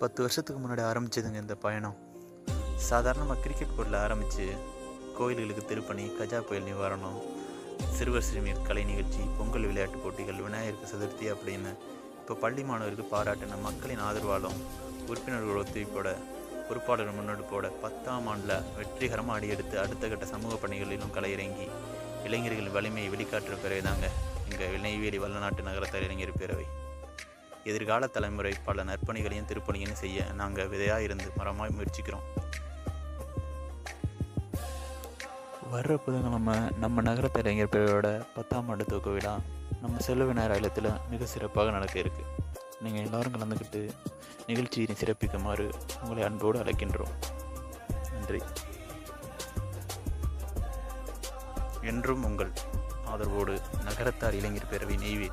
பத்து வருஷத்துக்கு முன்னாடி ஆரம்பிச்சதுங்க இந்த பயணம். சாதாரணமாக கிரிக்கெட் போர்டில் ஆரம்பித்து கோயில்களுக்கு திருப்பணி கஜா புயல் நிவாரணம் சிறுவர் சிறுமியர் கலை நிகழ்ச்சி பொங்கல் விளையாட்டு போட்டிகள் விநாயகருக்கு சதுர்த்தி அப்படின்னு இப்போ பள்ளி மாணவருக்கு பாராட்டின மக்களின் ஆதரவாலும் உறுப்பினர்கள் ஒத்துழைப்போட பொறுப்பாளர் முன்னெடுப்போட பத்தாம் ஆண்டில் வெற்றிகரமாக அடியெடுத்து அடுத்த கட்ட சமூக பணிகளிலும் கலையிறங்கி இளைஞர்கள் வலிமையை வெளிக்காட்டுற பிறகு தாங்க இங்கே நெய்வேலி வல்லநாட்டு நகரத்தில் இளைஞர் பேரவை எதிர்கால தலைமுறை பல நற்பணிகளையும் திருப்பணிகளையும் செய்ய நாங்கள் விதையாக இருந்து மரமாய் முயற்சிக்கிறோம். வர்ற புதன்கிழமை நம்ம நகரத்து இளைஞர் பேரோட பத்தாம் ஆண்டு துவக்க விழா நம்ம செல்வ விநாயகர் ஆலயத்தில் மிக சிறப்பாக நடக்க இருக்கு. நீங்கள் எல்லாரும் கலந்துக்கிட்டு நிகழ்ச்சியை சிறப்பிக்குமாறு உங்களை அன்போடு அழைக்கின்றோம். நன்றி. என்றும் உங்கள் ஆதரவோடு நகரத்தார் இளைஞர் பேரவை நெய்வேலி.